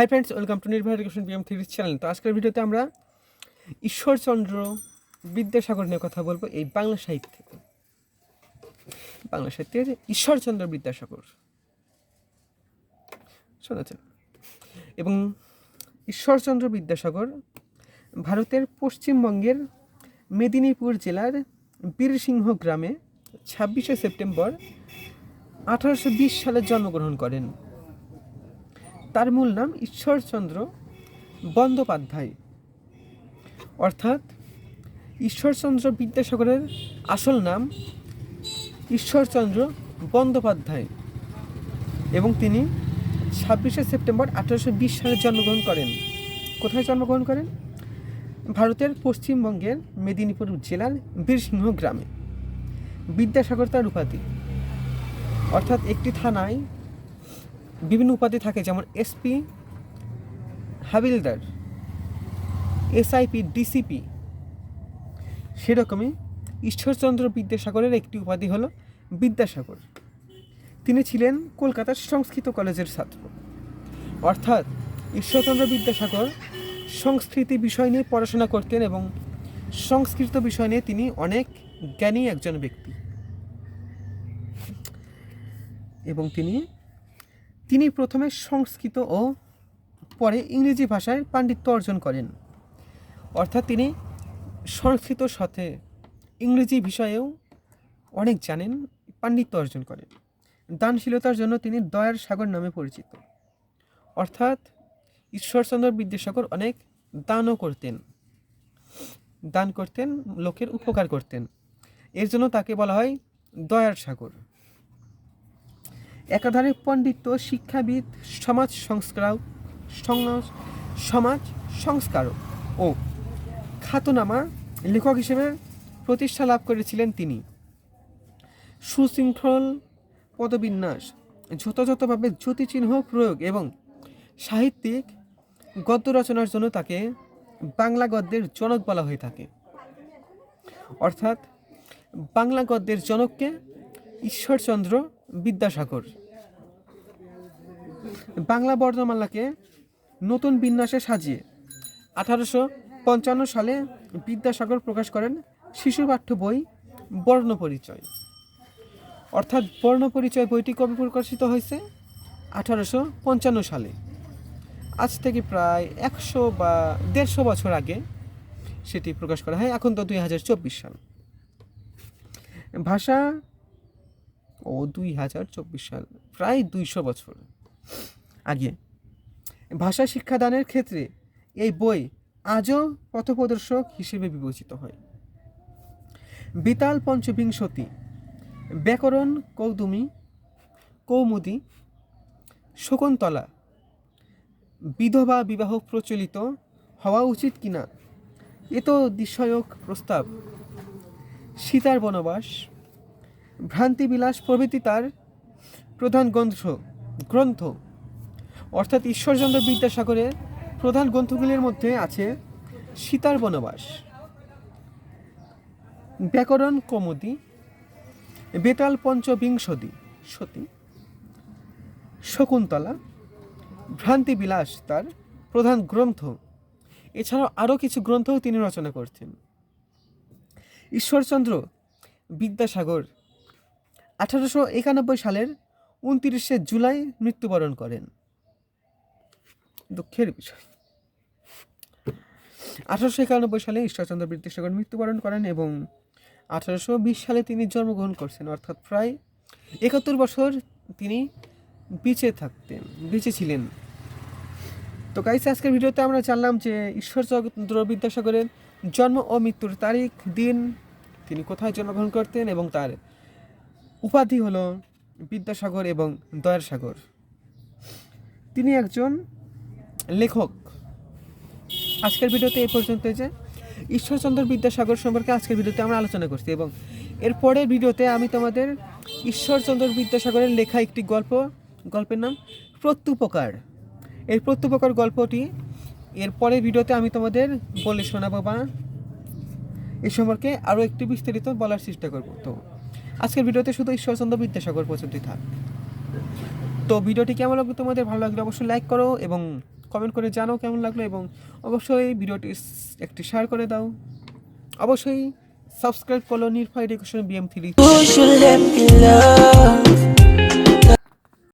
Hi friends welcome to Nirbhay education BM three channel তো আজকের ভিডিওতে আমরা ঈশ্বরচন্দ্র বিদ্যাসাগর নিয়ে কথা বলব এই বাংলা সাহিত্য। বাংলা সাহিত্যের ঈশ্বরচন্দ্র বিদ্যাসাগর। শুনেছেন এবং ঈশ্বরচন্দ্র বিদ্যাসাগর ভারতের পশ্চিমবঙ্গের মেদিনীপুর জেলার বীরসিংহ গ্রামে ছাব্বিশে সেপ্টেম্বর আঠারোশো বিশ সালে জন্মগ্রহণ করেন। তার মূল নাম ঈশ্বরচন্দ্র বন্দ্যোপাধ্যায়। অর্থাৎ ঈশ্বরচন্দ্র বিদ্যাসাগরের আসল নাম ঈশ্বরচন্দ্র বন্দ্যোপাধ্যায় এবং তিনি ছাব্বিশে সেপ্টেম্বর আঠারোশো বিশ সালে জন্মগ্রহণ করেন। কোথায় জন্মগ্রহণ করেন? ভারতের পশ্চিমবঙ্গের মেদিনীপুর জেলার বীরসিংহ গ্রামে। বিদ্যাসাগর তার উপাধি। অর্থাৎ একটি থানায় বিভিন্ন উপাধি থাকে, যেমন এসপি হাবিলদার এসআইপি ডিসিপি সেরকমই ঈশ্বরচন্দ্র বিদ্যাসাগরের একটি উপাধি হলো বিদ্যাসাগর। তিনি ছিলেন কলকাতার সংস্কৃত কলেজের ছাত্র। অর্থাৎ ঈশ্বরচন্দ্র বিদ্যাসাগর সংস্কৃতি বিষয় নিয়ে পড়াশোনা করতেন এবং সংস্কৃত বিষয় নিয়ে তিনি অনেক জ্ঞানী একজন ব্যক্তি। এবং তিনি তিনি প্রথমে সংস্কৃত ও পরে ইংরেজি ভাষায় পাণ্ডিত্য অর্জন করেন। অর্থাৎ তিনি সংস্কৃতর সাথে ইংরেজি বিষয়েও অনেক জানেন, পাণ্ডিত্য অর্জন করেন। দানশীলতার জন্য তিনি দয়ার সাগর নামে পরিচিত। অর্থাৎ ঈশ্বরচন্দ্র বিদ্যাসাগর অনেক দানও করতেন। দান করতেন, লোকের উপকার করতেন। এর জন্য তাকে বলা হয় দয়ার সাগর। একাধারে পণ্ডিত, শিক্ষাবিদ, সমাজ সংস্কারক সমাজ সংস্কারক ও খাতনামা লেখক হিসেবে প্রতিষ্ঠা লাভ করেছিলেন তিনি। সুশৃঙ্খল পদবিন্যাস, যথাযথভাবে জ্যোতিচিহ্ন প্রয়োগ এবং সাহিত্যিক গদ্য রচনার জন্য তাকে বাংলা গদ্যের জনক বলা হয়ে থাকে। অর্থাৎ বাংলা গদ্যের জনককে ঈশ্বরচন্দ্র বিদ্যাসাগর। বাংলা বর্ণমালাকে নতুন বিন্যাসে সাজিয়ে আঠারোশো পঞ্চান্ন সালে বিদ্যাসাগর প্রকাশ করেন শিশু পাঠ্য বই বর্ণপরিচয়। অর্থাৎ বর্ণপরিচয় বইটি কবে প্রকাশিত হয়েছে? আঠারোশো পঞ্চান্ন সালে। আজ থেকে প্রায় একশো বা দেড়শো বছর আগে সেটি প্রকাশ করা হয়, এখন তো দুই হাজার চব্বিশ সাল। ভাষা ও দুই হাজার চব্বিশ সাল, প্রায় দুইশো বছর আগে। ভাষা শিক্ষাদানের ক্ষেত্রে এই বই আজও পথপ্রদর্শক হিসেবে বিবেচিত হয়। বিতাল পঞ্চবিংশতি, ব্যাকরণ কৌদুমি, কৌমুদি, শকুন্তলা, বিধবা বিবাহ প্রচলিত হওয়া উচিত কিনা এ তো বিষয়ক প্রস্তাব। সীতার বনবাস ভ্রান্তিবিলাস প্রভৃতি তার প্রধান গ্রন্থ গ্রন্থ। অর্থাৎ ঈশ্বরচন্দ্র বিদ্যাসাগরের প্রধান গ্রন্থগুলির মধ্যে আছে সীতার বনবাস, ব্যাকরণ কৌমুদী, বেতাল পঞ্চবিংশতি, সতী, শকুন্তলা, ভ্রান্তিবিলাস তার প্রধান গ্রন্থ। এছাড়াও আরও কিছু গ্রন্থও তিনি রচনা করছেন। ঈশ্বরচন্দ্র বিদ্যাসাগর আঠারোশো একানব্বই সালের উনতিরিশে জুলাই মৃত্যুবরণ করেন। দুঃখের বিষয়। আঠারোশো একানব্বই সালে ঈশ্বরচন্দ্র বিদ্যাসাগর মৃত্যুবরণ করেন এবং আঠারোশো বিশ সালে তিনি জন্মগ্রহণ করছেন। অর্থাৎ প্রায় একাত্তর বছর তিনি বেঁচে থাকতেন, বেঁচে ছিলেন। তো গাইস আজকের ভিডিওতে আমরা জানলাম যে ঈশ্বরচন্দ্র বিদ্যাসাগরের জন্ম ও মৃত্যুর তারিখ, দিন তিনি কোথায় জন্মগ্রহণ করতেন এবং তার উপাধি হলো বিদ্যাসাগর এবং দয়ার সাগর তিনি একজন লেখক। আজকের ভিডিওতে এই পর্যন্ত যে ঈশ্বরচন্দ্র বিদ্যাসাগর সম্পর্কে আজকের ভিডিওতে আমরা আলোচনা করছি এবং এর পরের ভিডিওতে আমি তোমাদের ঈশ্বরচন্দ্র বিদ্যাসাগরের লেখা একটি গল্প, গল্পের নাম প্রত্যুপকার। এই প্রত্যুপকার গল্পটি এর পরের ভিডিওতে আমি তোমাদের বলে শোনাবো বা এ সম্পর্কে আরও একটু বিস্তারিত বলার চেষ্টা করব। তো আজকের ভিডিওতে শুধু ঈশ্বরচন্দ্র বিদ্যাসাগর পর্যন্তই থাক। তো ভিডিওটি কেমন লাগল তোমাদের? ভালো লাগলে অবশ্যই লাইক করো এবং কমেন্ট করে জানাও কেমন লাগল এবং অবশ্যই ভিডিওটি একটি শেয়ার করে দাও। অবশ্যই সাবস্ক্রাইব করো নির্ভয় এডুকেশন বিএম থ্রি